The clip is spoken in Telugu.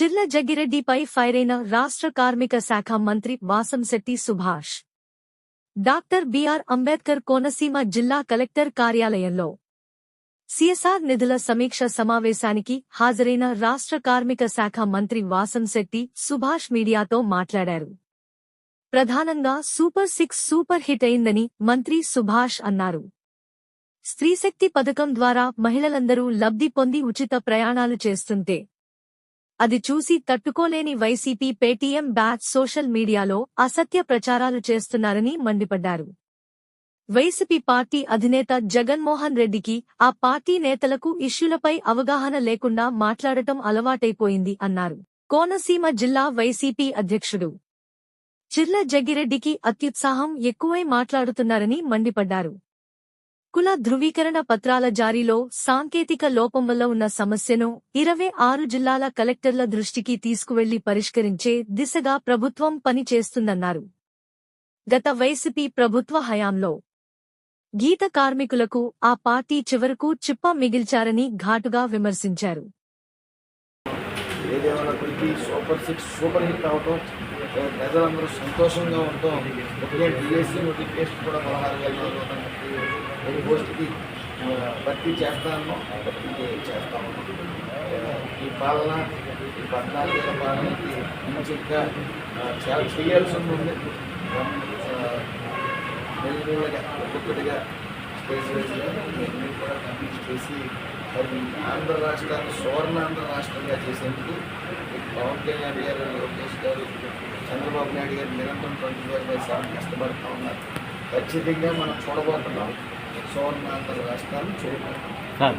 చిర్ల జగ్గిరెడ్డిపై ఫైరైన రాష్ట్ర కార్మిక శాఖ మంత్రి Vasamsetti Subhash. Doctor B R Ambedkar Konaseema జిల్లా కలెక్టర్ కార్యాలయంలో సిఎస్ఆర్ నిధుల సమీక్ష సమావేశానికి హాజరైన రాష్ట్ర కార్మిక శాఖ మంత్రి వాసంశెట్టి సుభాష్ మీడియాతో మాట్లాడారు. ప్రధానంగా సూపర్ సిక్స్ సూపర్ హిట్ అయిందని మంత్రి సుభాష్ అన్నారు. స్త్రీశక్తి పథకం ద్వారా మహిళలందరూ లబ్ధి పొంది ఉచిత ప్రయాణాలు చేస్తుంటే అది చూసి తట్టుకోలేని వైసీపీ పేటీఎం బ్యాచ్ సోషల్ మీడియాలో అసత్య ప్రచారాలు చేస్తున్నారని మండిపడ్డారు. వైసీపీ పార్టీ అధినేత జగన్మోహన్ రెడ్డికి ఆ పార్టీ నేతలకు ఇష్యూలపై అవగాహన లేకుండా మాట్లాడటం అలవాటైపోయింది అన్నారు. కోనసీమ జిల్లా వైసీపీ అధ్యక్షుడు చిర్ల జగ్గిరెడ్డికి అత్యుత్సాహం ఎక్కువై మాట్లాడుతున్నారని మండిపడ్డారు. కుల ధృవీకరణ పత్రాల జారీలో సాంకేతిక లోపం వల్ల ఉన్న సమస్యను ఇరవై ఆరు జిల్లాల కలెక్టర్ల దృష్టికి తీసుకువెళ్ళి పరిష్కరించే దిశగా ప్రభుత్వం పనిచేస్తుందన్నారు. గత వైసీపీ ప్రభుత్వ హయాంలో గీత కార్మికులకు ఆ పార్టీ చివరకు చిప్ప మిగిల్చారని ఘాటుగా విమర్శించారు. ఏదేమైనప్పటికీ సూపర్ సిక్స్ సూపర్ హిట్ అవటం ప్రజలందరూ సంతోషంగా ఉండటం ఒకే డిఎస్సీ నోటిఫికేషన్ కూడా పదహారు వేల ఒక పోస్ట్కి భర్తీ చేస్తాను భర్తీ చేస్తాము. ఈ పాలన ఈ పద్నాలుగేళ్ళ పాలనకి మంచిగా చాలా చేయాల్సి ఉంది ఒక్కొక్కటిగా స్టేజ్ వైజ్గా ఇవన్నీ కూడా కంప్లీట్ చేసి మరి ఆంధ్ర రాష్ట్రాన్ని సువర్ణాంధ్ర రాష్ట్రంగా చేసేందుకు పవన్ కళ్యాణ్ గారు లోకేష్ గారు చంద్రబాబు నాయుడు గారు నిరంతరం ట్వంటీ ఫోర్ బై సెవెన్ కష్టపడుతూ ఉన్నారు. ఖచ్చితంగా మనం చూడబోతున్నాం సువర్ణాంధ్ర రాష్ట్రాన్ని చూడబోతున్నాం.